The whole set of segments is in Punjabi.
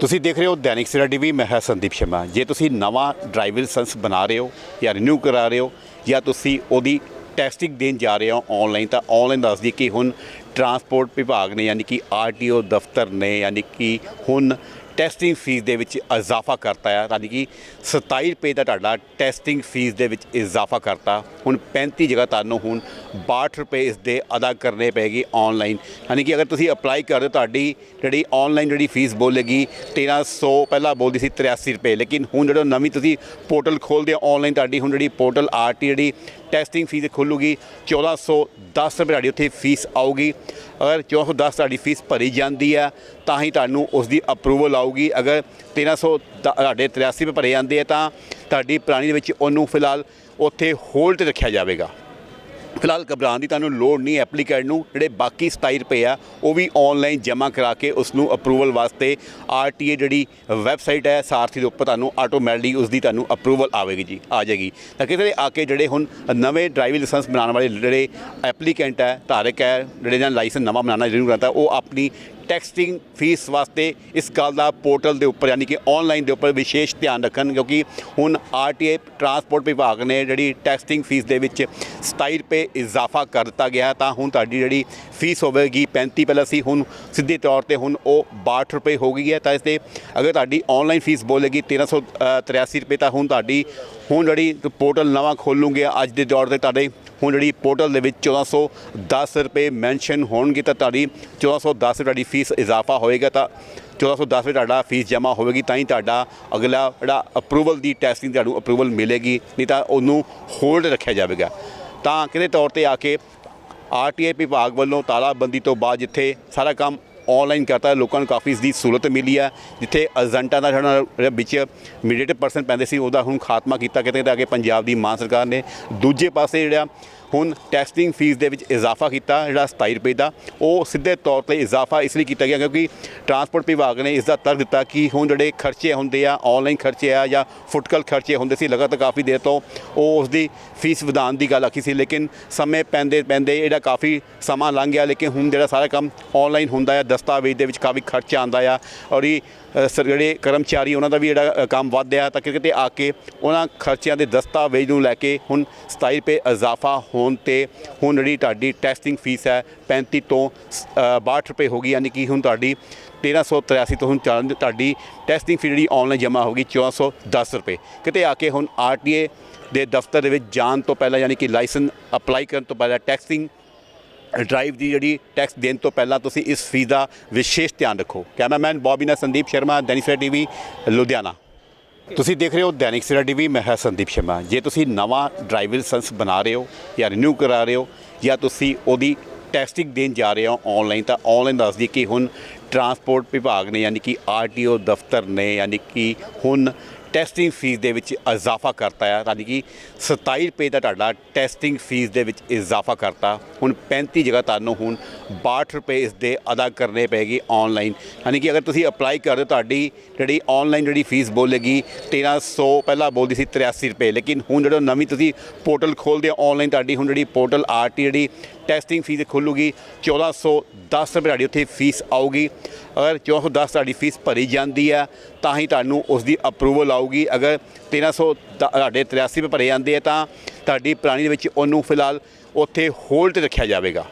ਤੁਸੀਂ ਦੇਖ ਰਹੇ ਹੋ ਦੈਨਿਕ ਸਵੇਰਾ ਟੀਵੀ, ਮੈਂ ਹਾਂ ਸੰਦੀਪ ਸ਼ਰਮਾ। ਜੇ ਤੁਸੀਂ ਨਵਾਂ ਡਰਾਈਵਿੰਗ ਲਾਇਸੈਂਸ ਬਣਾ ਰਹੇ ਹੋ ਜਾਂ ਰਿਨਿਊ ਕਰਾ ਰਹੇ ਹੋ ਜਾਂ ਤੁਸੀਂ ਉਹਦੀ ਟੈਸਟਿੰਗ ਦੇਣ ਜਾ ਰਹੇ ਹੋ ਆਨਲਾਈਨ ਤਾਂ ਆਨਲਾਈਨ ਦੱਸ ਦਈਏ ਕਿ ਹੁਣ ਟਰਾਂਸਪੋਰਟ ਵਿਭਾਗ ਨੇ, ਯਾਨੀ ਕਿ ਆਰਟੀਓ ਦਫ਼ਤਰ ਨੇ, ਯਾਨੀ ਕਿ ਹੁਣ ਟੈਸਟਿੰਗ ਫੀਸ ਦੇ ਵਿੱਚ ਇਜ਼ਾਫਾ ਕਰਤਾ ਹੈ ਯਾਨੀ ਕਿ 27 ਰੁਪਏ ਦਾ ਤੁਹਾਡਾ ਟੈਸਟਿੰਗ ਫੀਸ ਦੇ ਵਿੱਚ ਇਜ਼ਾਫਾ ਕਰਤਾ। ਹੁਣ 35 ਜਗ੍ਹਾ ਤੁਹਾਨੂੰ ਹੁਣ 62 ਰੁਪਏ ਇਸ ਦੇ ਅਦਾ ਕਰਨੇ ਪੈਗੀ ਆਨਲਾਈਨ ਯਾਨੀ ਕਿ ਅਗਰ ਤੁਸੀਂ ਅਪਲਾਈ ਕਰਦੇ ਹੋ, ਤੁਹਾਡੀ ਜਿਹੜੀ ਆਨਲਾਈਨ ਜਿਹੜੀ ਫੀਸ ਬੋਲੇਗੀ 1300 ਪਹਿਲਾਂ ਬੋਲਦੀ ਸੀ 83 ਰੁਪਏ। ਲੇਕਿਨ ਹੁਣ ਜਦੋਂ ਨਵੀਂ ਤੁਸੀਂ ਪੋਰਟਲ ਖੋਲਦੇ ਹੋ ਆਨਲਾਈਨ ਤੁਹਾਡੀ ਹੁਣ ਜਿਹੜੀ ਪੋਰਟਲ ਆਰਟੀ ਜਿਹੜੀ ਟੈਸਟਿੰਗ ਫੀਸ ਖੁੱਲੂਗੀ 1410 ਰੁਪਏ ਤੁਹਾਡੀ ਉੱਥੇ ਫੀਸ ਆਊਗੀ। ਅਗਰ 1410 ਤੁਹਾਡੀ ਫੀਸ ਭਰੀ ਜਾਂਦੀ ਹੈ, ਤਾਂ ਹੀ ਤੁਹਾਨੂੰ ਉਸ ਦੀ ਅਪਰੂਵਲ ਆਊਗੀ। ਅਗਰ 1300 ਦਾ- ਤੁਹਾਡੇ 83 ਰੁਪਏ ਭਰੇ ਜਾਂਦੇ ਆ, ਤਾਂ ਤੁਹਾਡੀ ਪੁਰਾਣੀ ਦੇ ਵਿੱਚ ਉਹਨੂੰ ਫਿਲਹਾਲ ਉੱਥੇ ਹੋਲਡ ਤੇ ਰੱਖਿਆ ਜਾਵੇਗਾ। ਫਿਲਹਾਲ ਘਬਰਾਉਣ ਦੀ ਤੁਹਾਨੂੰ ਲੋੜ ਨਹੀਂ, ਐਪਲੀਕੈਂਟ ਨੂੰ ਜਿਹੜੇ ਬਾਕੀ 27 ਰੁਪਏ ਆ, ਉਹ ਵੀ ਆਨਲਾਈਨ ਜਮ੍ਹਾਂ ਕਰਾ ਕੇ ਉਸ ਨੂੰ ਅਪਰੂਵਲ ਵਾਸਤੇ ਆਰਟੀਏ ਜਿਹੜੀ ਵੈਬਸਾਈਟ ਹੈ, ਸਾਰਥੀ ਦੇ ਉੱਪਰ ਤੁਹਾਨੂੰ ਆਟੋਮੈਟਿਕਲੀ ਉਸ ਦੀ ਤੁਹਾਨੂੰ ਅਪਰੂਵਲ ਆਵੇਗੀ ਜੀ, ਆ ਜਾਏਗੀ। ਤਾਂ ਕਿਤੇ ਆ ਕੇ ਜਿਹੜੇ ਹੁਣ ਨਵੇਂ ਡਰਾਈਵਿੰਗ ਲਾਇਸੈਂਸ ਬਣਾਉਣ ਵਾਲੇ ਜਿਹੜੇ ਐਪਲੀਕੈਂਟ ਹੈ, ਧਾਰਕ ਹੈ, ਜਿਹੜੇ ਜਾਂ ਲਾਇਸੈਂਸ ਨਵਾਂ ਬਣਾਉਣਾ ਜ਼ਰੂਰ ਕਰਦਾ ਉਹ ਆਪਣੀ ਟੈਕਸਟਿੰਗ ਫੀਸ ਵਾਸਤੇ ਇਸ ਗੱਲ ਦਾ ਪੋਰਟਲ ਦੇ ਉੱਪਰ, ਯਾਨੀ ਕਿ ਆਨਲਾਈਨ ਦੇ ਉੱਪਰ ਵਿਸ਼ੇਸ਼ ਧਿਆਨ ਰੱਖਣ, ਕਿਉਂਕਿ ਹੁਣ ਆਰਟੀਏ ਟਰਾਂਸਪੋਰਟ ਵਿਭਾਗ ਨੇ ਜਿਹੜੀ ਟੈਕਸਟਿੰਗ ਫੀਸ ਦੇ ਵਿੱਚ 27 ਰੁਪਏ ਇਜ਼ਾਫਾ ਕਰ ਦਿੱਤਾ ਗਿਆ ਤਾਂ ਹੁਣ ਤੁਹਾਡੀ ਜਿਹੜੀ ਫੀਸ ਹੋਵੇਗੀ 35 ਪਹਿਲਾਂ ਸੀ ਹੁਣ ਸਿੱਧੇ ਤੌਰ ਤੇ ਹੁਣ ਉਹ 62 ਰੁਪਏ ਹੋ ਗਈ ਹੈ, ਤਾਂ ਇਸ ਦੇ ਅਗਰ ਤੁਹਾਡੀ ਆਨਲਾਈਨ ਫੀਸ ਬੋਲੇਗੀ 1383 ਰੁਪਏ, ਤਾਂ ਹੁਣ ਤੁਹਾਡੀ ਹੁਣ ਜਿਹੜੀ ਪੋਰਟਲ ਨਵਾਂ ਖੋਲੂਗੇ ਅੱਜ ਦੇ ਦੌਰ ਤੇ ਤੁਹਾਡੇ, ਹੁਣ ਜਿਹੜੀ ਪੋਰਟਲ ਦੇ ਵਿੱਚ 1410 ਰੁਪਏ ਮੈਂਸ਼ਨ ਹੋਣਗੇ ਤਾਂ ਤੁਹਾਡੀ 1410 ਤੁਹਾਡੀ ਫੀਸ ਇਜ਼ਾਫਾ ਹੋਏਗਾ ਤਾਂ 1410 ਰੁਪਏ ਤੁਹਾਡਾ ਫੀਸ ਜਮ੍ਹਾਂ ਹੋਵੇਗੀ, ਤਾਂ ਹੀ ਤੁਹਾਡਾ ਅਗਲਾ ਜਿਹੜਾ ਅਪਰੂਵਲ ਦੀ ਟੈਸਟਿੰਗ ਤੁਹਾਨੂੰ ਅਪਰੂਵਲ ਮਿਲੇਗੀ, ਨਹੀਂ ਤਾਂ ਉਹਨੂੰ ਹੋਲਡ ਰੱਖਿਆ ਜਾਵੇਗਾ। ਤਾਂ ਕਿਹਦੇ ਤੌਰ ਤੇ ਆ ਕੇ ਆਰਟੀਆਈ ਵਿਭਾਗ ਵੱਲੋਂ ਤਾਲਾਬੰਦੀ ਤੋਂ ਬਾਅਦ ਜਿੱਥੇ ਸਾਰਾ ਕੰਮ ਆਨਲਾਈਨ ਕਰਤਾ ਲੋਕਾਂ ਨੂੰ ਕਾਫੀ ਇਸ ਦੀ ਸਹੂਲਤ ਮਿਲੀ ਹੈ, ਜਿੱਥੇ ਏਜੰਟਾਂ ਦਾ ਜਿਹੜਾ ਵਿੱਚ ਮੀਡੀਏਟਰ ਪਰਸਨ ਪੈਂਦੇ ਸੀ, ਉਹਦਾ ਹੁਣ ਖਾਤਮਾ ਕੀਤਾ, ਕਿਤੇ ਤਾਂ ਕਿ ਪੰਜਾਬ ਦੀ ਮਾਨ ਸਰਕਾਰ ਨੇ ਦੂਜੇ ਪਾਸੇ ਜਿਹੜਾ ਹੁਣ ਟੈਸਟਿੰਗ ਫੀਸ ਦੇ ਵਿੱਚ ਇਜ਼ਾਫਾ ਕੀਤਾ, ਜਿਹੜਾ 27 ਰੁਪਏ ਦਾ, ਉਹ ਸਿੱਧੇ ਤੌਰ ਤੇ ਇਜ਼ਾਫਾ ਇਸ ਲਈ ਕੀਤਾ ਗਿਆ ਕਿਉਂਕਿ ਟਰਾਂਸਪੋਰਟ ਵਿਭਾਗ ਨੇ ਇਸ ਦਾ ਤਰਕ ਦਿੱਤਾ ਕਿ ਹੁਣ ਜਿਹੜੇ ਖਰਚੇ ਹੁੰਦੇ ਆ ਆਨਲਾਈਨ ਖਰਚੇ ਆ ਜਾਂ ਫੁੱਟਕਲ ਖਰਚੇ ਹੁੰਦੇ ਸੀ ਲਗਾਤਾਰ ਕਾਫੀ ਦੇਰ ਤੋਂ, ਉਹ ਉਸ ਦੀ ਫੀਸ ਵਧਾਉਣ ਦੀ ਗੱਲ ਆਖੀ ਸੀ, ਲੇਕਿਨ ਸਮੇਂ ਪੈਂਦੇ ਪੈਂਦੇ ਇਹਦਾ ਕਾਫੀ ਸਮਾਂ ਲੰਘ ਗਿਆ, ਲੇਕਿਨ ਹੁਣ ਜਿਹੜਾ ਸਾਰਾ ਕੰਮ ਆਨਲਾਈਨ ਹੁੰਦਾ ਆ, ਦਸਤਾਵੇਜ਼ ਦੇ ਵਿੱਚ ਕਾਫੀ ਖਰਚਾ ਆਉਂਦਾ ਆ, ਔਰ ਇਹ ਸਰ ਜਿਹੜੇ ਕਰਮਚਾਰੀ ਉਹਨਾਂ ਦਾ ਵੀ ਜਿਹੜਾ ਅ, ਕੰਮ ਵੱਧਿਆ ਤਾਂ ਕਿਤੇ ਆ ਕੇ ਉਹਨਾਂ ਖਰਚਿਆਂ ਦੇ ਦਸਤਾਵੇਜ਼ ਨੂੰ ਲੈ ਕੇ ਹੁਣ 27 ਰੁਪਏ ਇਜ਼ਾਫਾ ਹੋਣ ਤੇ ਹੁਣ ਜਿਹੜੀ ਤੁਹਾਡੀ ਟੈਸਟਿੰਗ ਫੀਸ ਹੈ 35 ਤੋਂ ਅ, 62 ਰੁਪਏ ਹੋ ਗਈ ਯਾਨੀ ਕਿ ਹੁਣ ਤੁਹਾਡੀ 1383 ਤੋਂ ਹੁਣ ਚੱਲ ਤੁਹਾਡੀ ਟੈਸਟਿੰਗ ਫੀ ਜਿਹੜੀ ਆਨਲਾਈਨ ਜਮ੍ਹਾਂ ਹੋ ਹੋਗੀ 1410 ਰੁਪਏ। ਕਿਤੇ ਆ ਕੇ ਹੁਣ ਆਰਟੀਏ ਦੇ ਦਫ਼ਤਰ ਦੇ ਵਿੱਚ ਜਾਣ ਤੋਂ ਪਹਿਲਾਂ ਯਾਨੀ ਕਿ ਲਾਇਸੈਂਸ ਅਪਲਾਈ ਕਰਨ ਤੋਂ ਪਹਿਲਾਂ ਟੈਕਸਿੰਗ ਡਰਾਈਵ ਦੀ ਜਿਹੜੀ ਟੈਕਸ ਦੇਣ ਤੋਂ ਪਹਿਲਾਂ ਤੁਸੀਂ ਇਸ ਫੀਸ ਦਾ ਵਿਸ਼ੇਸ਼ ਧਿਆਨ ਰੱਖੋ। ਕੈਮਰਾਮੈਨ ਬੌਬੀ ਨਾਲ ਸੰਦੀਪ ਸ਼ਰਮਾ, ਦੈਨਿਕ ਸਵੇਰਾ ਟੀਵੀ, ਲੁਧਿਆਣਾ। ਤੁਸੀਂ ਦੇਖ ਰਹੇ ਹੋ ਦੈਨਿਕ ਸਵੇਰਾ ਟੀਵੀ, ਮੈਂ ਹਾਂ ਸੰਦੀਪ ਸ਼ਰਮਾ। ਜੇ ਤੁਸੀਂ ਨਵਾਂ ਡਰਾਈਵਰ ਲਾਇਸੈਂਸ ਬਣਾ ਰਹੇ ਹੋ ਜਾਂ ਰਿਨਿਊ ਕਰਾ ਰਹੇ ਹੋ ਜਾਂ ਤੁਸੀਂ ਉਹਦੀ ਟੈਸਟਿੰਗ ਦੇਣ ਜਾ ਰਹੇ ਹੋ ਆਨਲਾਈਨ ਤਾਂ ਆਨਲਾਈਨ ਦੱਸ ਦਈਏ ਕਿ ਹੁਣ ਟਰਾਂਸਪੋਰਟ ਵਿਭਾਗ ਨੇ, ਯਾਨੀ ਕਿ ਆਰਟੀਓ ਦਫ਼ਤਰ ਨੇ, ਯਾਨੀ ਕਿ ਹੁਣ ਟੈਸਟਿੰਗ ਫੀਸ ਦੇ ਵਿੱਚ ਇਜ਼ਾਫਾ ਕਰਤਾ ਹੈ ਯਾਨੀ ਕਿ 27 ਰੁਪਏ ਦਾ ਤੁਹਾਡਾ ਟੈਸਟਿੰਗ ਫੀਸ ਦੇ ਵਿੱਚ ਇਜ਼ਾਫਾ ਕਰਤਾ। ਹੁਣ 35 ਜਗ੍ਹਾ ਤੁਹਾਨੂੰ ਹੁਣ 62 ਰੁਪਏ ਇਸ ਦੇ ਅਦਾ ਕਰਨੇ ਪੈਗੀ ਆਨਲਾਈਨ ਯਾਨੀ ਕਿ ਅਗਰ ਤੁਸੀਂ ਅਪਲਾਈ ਕਰਦੇ ਹੋ, ਤੁਹਾਡੀ ਜਿਹੜੀ ਆਨਲਾਈਨ ਜਿਹੜੀ ਫੀਸ ਬੋਲੇਗੀ 1300 ਪਹਿਲਾਂ ਬੋਲਦੀ ਸੀ 83 ਰੁਪਏ। ਲੇਕਿਨ ਹੁਣ ਜਦੋਂ ਨਵੀਂ ਤੁਸੀਂ ਪੋਰਟਲ ਖੋਲਦੇ ਹੋ ਆਨਲਾਈਨ ਤੁਹਾਡੀ ਹੁਣ ਜਿਹੜੀ ਪੋਰਟਲ ਆਰਟੀ ਜਿਹੜੀ ਟੈਸਟਿੰਗ ਫੀਸ ਖੁੱਲੂਗੀ। 1410 ਰੁਪਏ ਤੁਹਾਡੀ ਉੱਥੇ ਫੀਸ ਆਊਗੀ। ਅਗਰ 1410 ਤੁਹਾਡੀ ਫੀਸ ਭਰੀ ਜਾਂਦੀ ਹੈ, ਤਾਂ ਹੀ ਤੁਹਾਨੂੰ ਉਸ ਦੀ ਅਪਰੂਵਲ ਆਊਗੀ। ਅਗਰ 1300 ਦਾ- ਤੁਹਾਡੇ 83 ਰੁਪਏ ਭਰੇ ਜਾਂਦੇ ਆ, ਤਾਂ ਤੁਹਾਡੀ ਪੁਰਾਣੀ ਦੇ ਵਿੱਚ ਉਹਨੂੰ ਫਿਲਹਾਲ ਉੱਥੇ ਹੋਲਡ ਤੇ ਰੱਖਿਆ ਜਾਵੇਗਾ।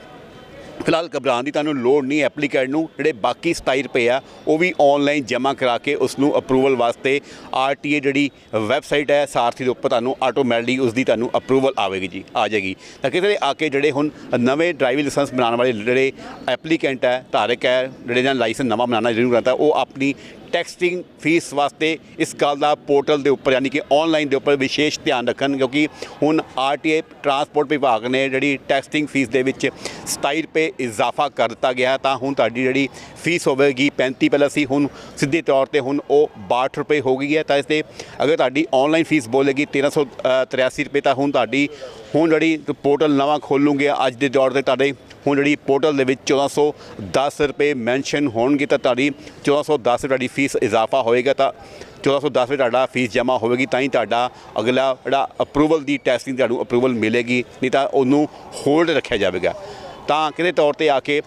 ਫਿਲਹਾਲ ਘਬਰਾਉਣ ਦੀ ਤੁਹਾਨੂੰ ਲੋੜ ਨਹੀਂ, ਐਪਲੀਕੈਂਟ ਨੂੰ ਜਿਹੜੇ ਬਾਕੀ 27 ਰੁਪਏ ਆ, ਉਹ ਵੀ ਆਨਲਾਈਨ ਜਮ੍ਹਾਂ ਕਰਾ ਕੇ ਉਸ ਨੂੰ ਅਪਰੂਵਲ ਵਾਸਤੇ ਆਰਟੀਏ ਜਿਹੜੀ ਵੈਬਸਾਈਟ ਹੈ ਸਾਰਥੀ ਦੇ ਉੱਪਰ ਤੁਹਾਨੂੰ ਆਟੋਮੈਟਿਕਲੀ ਉਸ ਦੀ ਤੁਹਾਨੂੰ ਅਪਰੂਵਲ ਆਵੇਗੀ ਜੀ, ਆ ਜਾਏਗੀ। ਤਾਂ ਕਿਤੇ ਆ ਕੇ ਜਿਹੜੇ ਹੁਣ ਨਵੇਂ ਡਰਾਈਵਿੰਗ ਲਾਇਸੈਂਸ ਬਣਾਉਣ ਵਾਲੇ ਜਿਹੜੇ ਐਪਲੀਕੈਂਟ ਹੈ, ਧਾਰਕ ਹੈ, ਜਿਹੜੇ ਜਾਂ ਲਾਇਸੈਂਸ ਨਵਾਂ ਬਣਾਉਣਾ ਜ਼ਰੂਰ ਕਰਦਾ ਉਹ ਆਪਣੀ ਟੈਕਸਟਿੰਗ ਫੀਸ ਵਾਸਤੇ ਇਸ ਗੱਲ ਦਾ ਪੋਰਟਲ ਦੇ ਉੱਪਰ, ਯਾਨੀ ਕਿ ਆਨਲਾਈਨ ਦੇ ਉੱਪਰ ਵਿਸ਼ੇਸ਼ ਧਿਆਨ ਰੱਖਣ, ਕਿਉਂਕਿ ਹੁਣ ਆਰਟੀਏ ਟਰਾਂਸਪੋਰਟ ਵਿਭਾਗ ਨੇ ਜਿਹੜੀ ਟੈਕਸਟਿੰਗ ਫੀਸ ਦੇ ਵਿੱਚ 27 ਰੁਪਏ ਇਜ਼ਾਫਾ ਕਰ ਦਿੱਤਾ ਗਿਆ ਤਾਂ ਹੁਣ ਤੁਹਾਡੀ ਜਿਹੜੀ ਫੀਸ ਹੋਵੇਗੀ 35 ਪਹਿਲਾਂ ਸੀ ਹੁਣ ਸਿੱਧੇ ਤੌਰ ਤੇ ਹੁਣ ਉਹ 62 ਰੁਪਏ ਹੋ ਗਈ ਹੈ, ਤਾਂ ਇਸ ਦੇ ਅਗਰ ਤੁਹਾਡੀ ਆਨਲਾਈਨ ਫੀਸ ਬੋਲੇਗੀ 1383 ਰੁਪਏ, ਤਾਂ ਹੁਣ ਤੁਹਾਡੀ, ਹੁਣ ਜਿਹੜੀ ਪੋਰਟਲ ਨਵਾਂ ਖੋਲੂਗੇ ਅੱਜ ਦੇ ਦੌਰ ਤੇ ਤੁਹਾਡੇ, ਹੁਣ ਜਿਹੜੀ ਪੋਰਟਲ ਦੇ ਵਿੱਚ 1410 ਰੁਪਏ ਮੈਂਸ਼ਨ ਹੋਣਗੇ, ਤਾਂ ਤੁਹਾਡੀ 1410 ਤੁਹਾਡੀ ਫੀਸ ਇਜ਼ਾਫਾ ਹੋਏਗਾ, ਤਾਂ 1410 ਰੁਪਏ ਤੁਹਾਡਾ ਫੀਸ ਜਮ੍ਹਾਂ ਹੋਵੇਗੀ, ਤਾਂ ਹੀ ਤੁਹਾਡਾ ਅਗਲਾ ਜਿਹੜਾ ਅਪਰੂਵਲ ਦੀ ਟੈਸਟਿੰਗ ਤੁਹਾਨੂੰ ਅਪਰੂਵਲ ਮਿਲੇਗੀ, ਨਹੀਂ ਤਾਂ ਉਹਨੂੰ ਹੋਲਡ ਰੱਖਿਆ ਜਾਵੇਗਾ। ਤਾਂ ਕਿਹਦੇ ਤੌਰ ਤੇ ਆ ਕੇ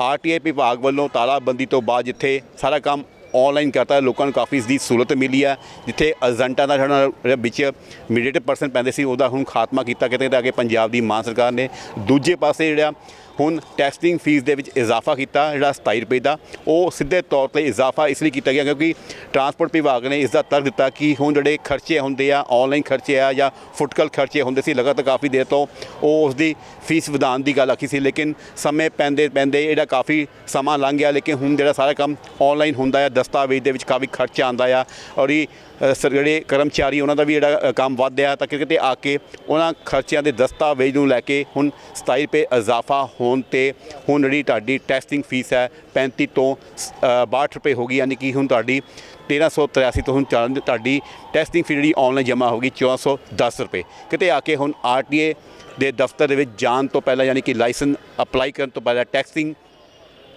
ਆਰਟੀਆਈ ਵਿਭਾਗ ਵੱਲੋਂ ਤਾਲਾਬੰਦੀ ਤੋਂ ਬਾਅਦ ਜਿੱਥੇ ਸਾਰਾ ਕੰਮ ਆਨਲਾਈਨ ਕਰਤਾ, ਲੋਕਾਂ ਨੂੰ ਕਾਫੀ ਇਸ ਦੀ ਸਹੂਲਤ ਮਿਲੀ ਹੈ, ਜਿੱਥੇ ਏਜੰਟਾਂ ਦਾ ਜਿਹੜਾ ਵਿੱਚ ਮੀਡੀਏਟਰ ਪਰਸਨ ਪੈਂਦੇ ਸੀ, ਉਹਦਾ ਹੁਣ ਖਾਤਮਾ ਕੀਤਾ ਕਿਤੇ ਤਾਂ ਕਿ ਪੰਜਾਬ ਦੀ ਮਾਨ ਸਰਕਾਰ ਨੇ। ਦੂਜੇ ਪਾਸੇ ਜਿਹੜਾ ਹੁਣ ਟੈਸਟਿੰਗ ਫੀਸ ਦੇ ਵਿੱਚ ਇਜ਼ਾਫਾ ਕੀਤਾ, ਜਿਹੜਾ 27 ਰੁਪਏ ਦਾ, ਉਹ ਸਿੱਧੇ ਤੌਰ ਤੇ ਇਜ਼ਾਫਾ ਇਸ ਲਈ ਕੀਤਾ ਗਿਆ ਕਿਉਂਕਿ ਟਰਾਂਸਪੋਰਟ ਵਿਭਾਗ ਨੇ ਇਸ ਦਾ ਤਰਕ ਦਿੱਤਾ ਕਿ ਹੁਣ ਜਿਹੜੇ ਖਰਚੇ ਹੁੰਦੇ ਆ ਆਨਲਾਈਨ ਖਰਚੇ ਆ ਜਾਂ ਫੁੱਟਕਲ ਖਰਚੇ ਹੁੰਦੇ ਸੀ, ਲਗਾਤਾਰ ਕਾਫੀ ਦੇਰ ਤੋਂ ਉਹ ਉਸ ਦੀ ਫੀਸ ਵਧਾਉਣ ਦੀ ਗੱਲ ਆਖੀ ਸੀ, ਲੇਕਿਨ ਸਮੇਂ ਪੈਂਦੇ ਪੈਂਦੇ ਇਹਦਾ ਕਾਫੀ ਸਮਾਂ ਲੰਘ ਗਿਆ, ਲੇਕਿਨ ਹੁਣ ਜਿਹੜਾ ਸਾਰਾ ਕੰਮ ਆਨਲਾਈਨ ਹੁੰਦਾ ਆ, ਦਸਤਾਵੇਜ਼ ਦੇ ਵਿੱਚ ਕਾਫੀ ਖਰਚਾ ਆਉਂਦਾ ਆ ਔਰ ਇਹ ਸਰ ਜਿਹੜੇ ਕਰਮਚਾਰੀ ਉਹਨਾਂ ਦਾ ਵੀ ਜਿਹੜਾ ਅ, ਕੰਮ ਵੱਧਿਆ ਤਾਂ ਕਿਤੇ ਆ ਕੇ ਉਹਨਾਂ ਖਰਚਿਆਂ ਦੇ ਦਸਤਾਵੇਜ਼ ਨੂੰ ਲੈ ਕੇ ਹੁਣ 27 ਰੁਪਏ ਇਜ਼ਾਫਾ ਹੋਣ ਤੇ ਹੁਣ ਜਿਹੜੀ ਤੁਹਾਡੀ ਟੈਸਟਿੰਗ ਫੀਸ ਹੈ 35 ਤੋਂ ਸ- ਅ, 62 ਰੁਪਏ ਹੋ ਗਈ ਯਾਨੀ ਕਿ ਹੁਣ ਤੁਹਾਡੀ 1383 ਤੋਂ ਹੁਣ ਚੱਲ ਤੁਹਾਡੀ ਟੈਸਟਿੰਗ ਫੀ ਜਿਹੜੀ ਆਨਲਾਈਨ ਜਮ੍ਹਾਂ ਹੋ ਗਈ 1410 ਰੁਪਏ। ਕਿਤੇ ਆ ਕੇ ਹੁਣ ਆਰਟੀਏ ਦੇ ਦਫ਼ਤਰ ਦੇ ਵਿੱਚ ਜਾਣ ਤੋਂ ਪਹਿਲਾਂ ਯਾਨੀ ਕਿ ਲਾਇਸੈਂਸ ਅਪਲਾਈ ਕਰਨ ਤੋਂ ਪਹਿਲਾਂ ਟੈਕਸਿੰਗ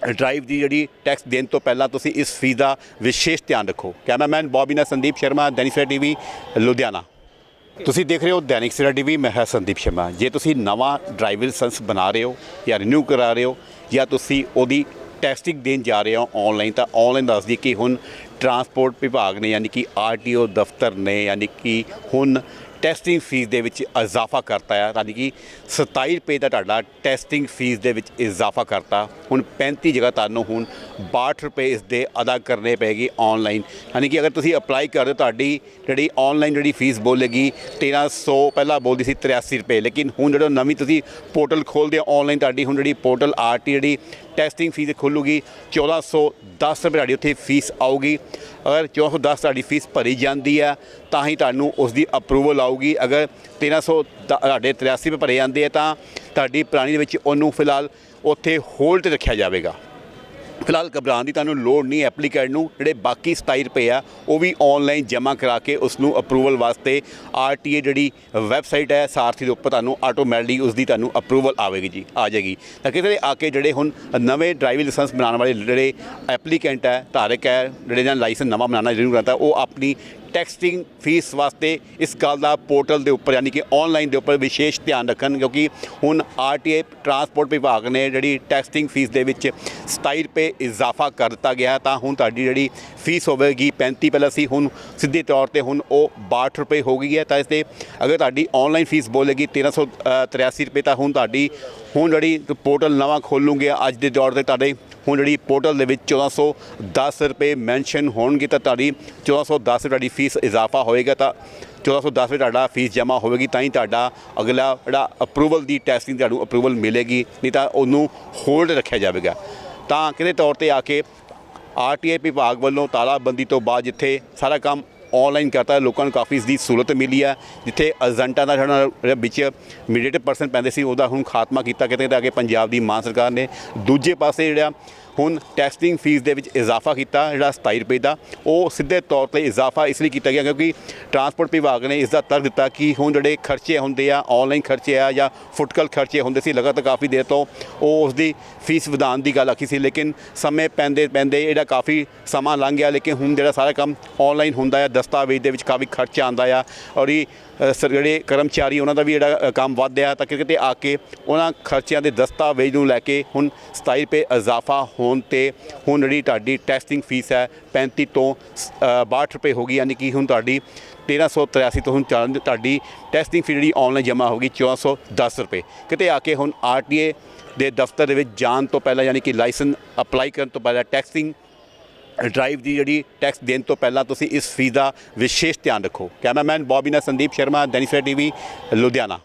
ਡਰਾਈਵ ਦੀ ਜਿਹੜੀ ਟੈਕਸ ਦੇਣ ਤੋਂ ਪਹਿਲਾਂ ਤੁਸੀਂ ਇਸ ਫੀਸ ਦਾ ਵਿਸ਼ੇਸ਼ ਧਿਆਨ ਰੱਖੋ। ਕੈਮਰਾਮੈਨ ਬੌਬੀ ਨਾਲ ਸੰਦੀਪ ਸ਼ਰਮਾ ਦੈਨਿਕ ਟੀਵੀ ਲੁਧਿਆਣਾ। ਤੁਸੀਂ ਦੇਖ ਰਹੇ ਹੋ ਦੈਨਿਕ ਸਵੇਰਾ ਟੀਵੀ ਮੈਂ ਹਾਂ ਸੰਦੀਪ ਸ਼ਰਮਾ। ਜੇ ਤੁਸੀਂ ਨਵਾਂ ਡਰਾਈਵਰ ਲਾਇਸੈਂਸ ਬਣਾ ਰਹੇ ਹੋ ਜਾਂ ਰੀਨਿਊ ਕਰਾ ਰਹੇ ਹੋ ਜਾਂ ਤੁਸੀਂ ਉਹਦੀ ਟੈਸਟਿੰਗ ਦੇਣ ਜਾ ਰਹੇ ਹੋ ਆਨਲਾਈਨ ਤਾਂ ਆਨਲਾਈਨ ਦੱਸ ਦਈਏ ਕਿ ਹੁਣ ਟਰਾਂਸਪੋਰਟ ਵਿਭਾਗ ਨੇ, ਯਾਨੀ ਕਿ ਆਰਟੀਓ ਦਫ਼ਤਰ ਨੇ, ਯਾਨੀ ਕਿ ਹੁਣ ਟੈਸਟਿੰਗ ਫੀਸ ਦੇ ਵਿੱਚ ਇਜ਼ਾਫਾ ਕਰਤਾ ਹੈ ਯਾਨੀ ਕਿ 27 ਰੁਪਏ ਦਾ ਤੁਹਾਡਾ ਟੈਸਟਿੰਗ ਫੀਸ ਦੇ ਵਿੱਚ ਇਜ਼ਾਫਾ ਕਰਤਾ। ਹੁਣ 35 ਜਗ੍ਹਾ ਤੁਹਾਨੂੰ ਹੁਣ 62 ਰੁਪਏ ਇਸ ਦੇ ਅਦਾ ਕਰਨੇ ਪੈਗੀ ਆਨਲਾਈਨ ਯਾਨੀ ਕਿ ਅਗਰ ਤੁਸੀਂ ਅਪਲਾਈ ਕਰਦੇ ਹੋ, ਤੁਹਾਡੀ ਜਿਹੜੀ ਆਨਲਾਈਨ ਜਿਹੜੀ ਫੀਸ ਬੋਲੇਗੀ 1300 ਪਹਿਲਾਂ ਬੋਲਦੀ ਸੀ 83 ਰੁਪਏ। ਲੇਕਿਨ ਹੁਣ ਜਦੋਂ ਨਵੀਂ ਤੁਸੀਂ ਪੋਰਟਲ ਖੋਲਦੇ ਹੋ ਆਨਲਾਈਨ ਤੁਹਾਡੀ ਹੁਣ ਜਿਹੜੀ ਪੋਰਟਲ ਆਰਟੀ ਜਿਹੜੀ ਟੈਸਟਿੰਗ ਫੀਸ ਖੁੱਲੂਗੀ 1410 ਰੁਪਏ ਤੁਹਾਡੀ ਉੱਥੇ ਫੀਸ ਆਊਗੀ। ਅਗਰ 1410 ਤੁਹਾਡੀ ਫੀਸ ਭਰੀ ਜਾਂਦੀ ਹੈ, ਤਾਂ ਹੀ ਤੁਹਾਨੂੰ ਉਸ ਦੀ ਅਪਰੂਵਲ ਆਊਗੀ। ਅਗਰ 1300 ਤਾਂ ਤੁਹਾਡੇ 83 ਰੁਪਏ ਭਰੇ ਜਾਂਦੇ ਆ, ਤਾਂ ਤੁਹਾਡੀ ਪੁਰਾਣੀ ਦੇ ਵਿੱਚ ਉਹਨੂੰ ਫਿਲਹਾਲ ਉੱਥੇ ਹੋਲਡ ਤੇ ਰੱਖਿਆ ਜਾਵੇਗਾ। ਫਿਲਹਾਲ ਘਬਰਾਉਣ ਦੀ ਤੁਹਾਨੂੰ ਲੋੜ ਨਹੀਂ, ਐਪਲੀਕੈਂਟ ਨੂੰ ਜਿਹੜੇ ਬਾਕੀ 27 ਰੁਪਏ ਆ, ਉਹ ਵੀ ਆਨਲਾਈਨ ਜਮ੍ਹਾਂ ਕਰਾ ਕੇ ਉਸ ਨੂੰ ਅਪਰੂਵਲ ਵਾਸਤੇ ਆਰਟੀਏ ਜਿਹੜੀ ਵੈਬਸਾਈਟ ਹੈ ਸਾਰਥੀ ਦੇ ਉੱਪਰ ਤੁਹਾਨੂੰ ਆਟੋਮੈਟਿਕਲੀ ਉਸ ਦੀ ਤੁਹਾਨੂੰ ਅਪਰੂਵਲ ਆਵੇਗੀ ਜੀ, ਆ ਜਾਏਗੀ। ਤਾਂ ਕਿਤੇ ਆ ਕੇ ਜਿਹੜੇ ਹੁਣ ਨਵੇਂ ਡਰਾਈਵਿੰਗ ਲਾਇਸੈਂਸ ਬਣਾਉਣ ਵਾਲੇ ਜਿਹੜੇ ਐਪਲੀਕੈਂਟ ਹੈ, ਧਾਰਕ ਹੈ, ਜਿਹੜੇ ਜਾਂ ਲਾਇਸੈਂਸ ਨਵਾਂ ਬਣਾਉਣਾ ਜ਼ਰੂਰ ਕਰਤਾ ਉਹ ਆਪਣੀ ਟੈਕਸਟਿੰਗ ਫੀਸ ਵਾਸਤੇ ਇਸ ਗੱਲ ਦਾ ਪੋਰਟਲ ਦੇ ਉੱਪਰ, ਯਾਨੀ ਕਿ ਆਨਲਾਈਨ ਦੇ ਉੱਪਰ ਵਿਸ਼ੇਸ਼ ਧਿਆਨ ਰੱਖਣ, ਕਿਉਂਕਿ ਹੁਣ ਆਰਟੀਏ ਟਰਾਂਸਪੋਰਟ ਵਿਭਾਗ ਨੇ ਜਿਹੜੀ ਟੈਕਸਟਿੰਗ ਫੀਸ ਦੇ ਵਿੱਚ 27 ਰੁਪਏ ਇਜ਼ਾਫਾ ਕਰ ਦਿੱਤਾ ਗਿਆ ਤਾਂ ਹੁਣ ਤੁਹਾਡੀ ਜਿਹੜੀ ਫੀਸ ਹੋਵੇਗੀ 35 ਪਹਿਲਾਂ ਸੀ ਹੁਣ ਸਿੱਧੇ ਤੌਰ ਤੇ ਹੁਣ ਉਹ 62 ਰੁਪਏ ਹੋ ਗਈ ਹੈ, ਤਾਂ ਇਸ ਤੇ ਅਗਰ ਤੁਹਾਡੀ ਆਨਲਾਈਨ ਫੀਸ ਬੋਲੇਗੀ 1383 ਰੁਪਏ, ਤਾਂ ਹੁਣ ਤੁਹਾਡੀ ਹੁਣ ਜਿਹੜੀ ਪੋਰਟਲ ਨਵਾਂ ਖੋਲੂਗੇ ਅੱਜ ਦੇ ਦੌਰ ਤੇ ਤੁਹਾਡੇ, ਹੁਣ ਜਿਹੜੀ ਪੋਰਟਲ ਦੇ ਵਿੱਚ 1410 ਰੁਪਏ ਮੈਂਸ਼ਨ ਹੋਣਗੇ ਤਾਂ ਤੁਹਾਡੀ 1410 ਤੁਹਾਡੀ ਫੀਸ ਇਜ਼ਾਫਾ ਹੋਏਗਾ ਤਾਂ 1410 ਰੁਪਏ ਤੁਹਾਡਾ ਫੀਸ ਜਮ੍ਹਾਂ ਹੋਵੇਗੀ, ਤਾਂ ਹੀ ਤੁਹਾਡਾ ਅਗਲਾ ਜਿਹੜਾ ਅਪਰੂਵਲ ਦੀ ਟੈਸਟਿੰਗ ਤੁਹਾਨੂੰ ਅਪਰੂਵਲ ਮਿਲੇਗੀ, ਨਹੀਂ ਤਾਂ ਉਹਨੂੰ ਹੋਲਡ ਰੱਖਿਆ ਜਾਵੇਗਾ। ਤਾਂ ਕਿਤੇ ਤੌਰ ਤੇ ਆ ਕੇ ਆਰਟੀਆਈ ਵਿਭਾਗ ਵੱਲੋਂ ਤਾਲਾਬੰਦੀ ਤੋਂ ਬਾਅਦ ਜਿੱਥੇ ਸਾਰਾ ਕੰਮ ਆਨਲਾਈਨ ਕਰਤਾ, ਲੋਕਾਂ ਨੂੰ ਕਾਫੀ ਇਸ ਦੀ ਸਹੂਲਤ ਮਿਲੀ ਹੈ ਜਿੱਥੇ ਏਜੰਟਾਂ ਦਾ ਜਿਹੜਾ ਵਿੱਚ ਮੀਡੀਏਟਰ ਪਰਸਨ ਪੈਂਦੇ ਸੀ, ਉਹਦਾ ਹੁਣ ਖਾਤਮਾ ਕੀਤਾ, ਕਿਤੇ ਤਾਂ ਕਿ ਪੰਜਾਬ ਦੀ ਮਾਨ ਸਰਕਾਰ ਨੇ ਦੂਜੇ ਪਾਸੇ ਜਿਹੜਾ ਹੁਣ ਟੈਸਟਿੰਗ ਫੀਸ ਦੇ ਵਿੱਚ ਇਜ਼ਾਫਾ ਕੀਤਾ, ਜਿਹੜਾ 27 ਰੁਪਏ ਦਾ, ਉਹ ਸਿੱਧੇ ਤੌਰ ਤੇ ਇਜ਼ਾਫਾ ਇਸ ਲਈ ਕੀਤਾ ਗਿਆ ਕਿਉਂਕਿ ਟਰਾਂਸਪੋਰਟ ਵਿਭਾਗ ਨੇ ਇਸ ਦਾ ਤਰਕ ਦਿੱਤਾ ਕਿ ਹੁਣ ਜਿਹੜੇ ਖਰਚੇ ਹੁੰਦੇ ਆ ਆਨਲਾਈਨ ਖਰਚੇ ਆ ਜਾਂ ਫੁੱਟਕਲ ਖਰਚੇ ਹੁੰਦੇ ਸੀ, ਲਗਾਤਾਰ ਕਾਫੀ ਦੇਰ ਤੋਂ ਉਹ ਉਸ ਦੀ ਫੀਸ ਵਧਾਉਣ ਦੀ ਗੱਲ ਆਖੀ ਸੀ, ਲੇਕਿਨ ਸਮੇਂ ਪੈਂਦੇ ਪੈਂਦੇ ਇਹਦਾ ਕਾਫੀ ਸਮਾਂ ਲੰਘ ਗਿਆ, ਲੇਕਿਨ ਹੁਣ ਜਿਹੜਾ ਸਾਰਾ ਕੰਮ ਆਨਲਾਈਨ ਹੁੰਦਾ ਆ, ਦਸਤਾਵੇਜ਼ ਦੇ ਵਿੱਚ ਕਾਫੀ ਖਰਚਾ ਆਉਂਦਾ ਆ ਔਰ ਇਹ ਸਰ ਜਿਹੜੇ ਕਰਮਚਾਰੀ ਉਹਨਾਂ ਦਾ ਵੀ ਜਿਹੜਾ ਅ, ਕੰਮ ਵੱਧਿਆ ਤਾਂ ਕਿਤੇ ਆ ਕੇ ਉਹਨਾਂ ਖਰਚਿਆਂ ਦੇ ਦਸਤਾਵੇਜ਼ ਨੂੰ ਲੈ ਕੇ ਹੁਣ 27 ਰੁਪਏ ਇਜ਼ਾਫਾ ਹੋਣ ਤੇ ਹੁਣ ਜਿਹੜੀ ਤੁਹਾਡੀ ਟੈਸਟਿੰਗ ਫੀਸ ਹੈ 35 ਤੋਂ ਸ- ਅ, 62 ਰੁਪਏ ਹੋ ਗਈ ਯਾਨੀ ਕਿ ਹੁਣ ਤੁਹਾਡੀ 1383 ਤੋਂ ਹੁਣ ਚੱਲ ਤੁਹਾਡੀ ਟੈਸਟਿੰਗ ਫੀਸ ਜਿਹੜੀ ਆਨਲਾਈਨ ਜਮ੍ਹਾਂ ਹੋ ਹੋਗੀ 1410 ਰੁਪਏ। ਕਿਤੇ ਆ ਕੇ ਹੁਣ ਆਰਟੀਏ ਦੇ ਦਫ਼ਤਰ ਦੇ ਵਿੱਚ ਜਾਣ ਤੋਂ ਪਹਿਲਾਂ ਯਾਨੀ ਕਿ ਲਾਇਸੈਂਸ ਅਪਲਾਈ ਕਰਨ ਤੋਂ ਪਹਿਲਾਂ ਟੈਕਸਿੰਗ ਡਰਾਈਵ ਦੀ ਜਿਹੜੀ ਟੈਕਸ ਦੇਣ ਤੋਂ ਪਹਿਲਾਂ ਤੁਸੀਂ ਇਸ ਫੀਸ ਦਾ ਵਿਸ਼ੇਸ਼ ਧਿਆਨ ਰੱਖੋ। ਕੈਮਰਾਮੈਨ ਬੌਬੀ ਨਾਲ ਸੰਦੀਪ ਸ਼ਰਮਾ, ਦੈਨਿਕ ਸਵੇਰਾ ਟੀਵੀ, ਲੁਧਿਆਣਾ।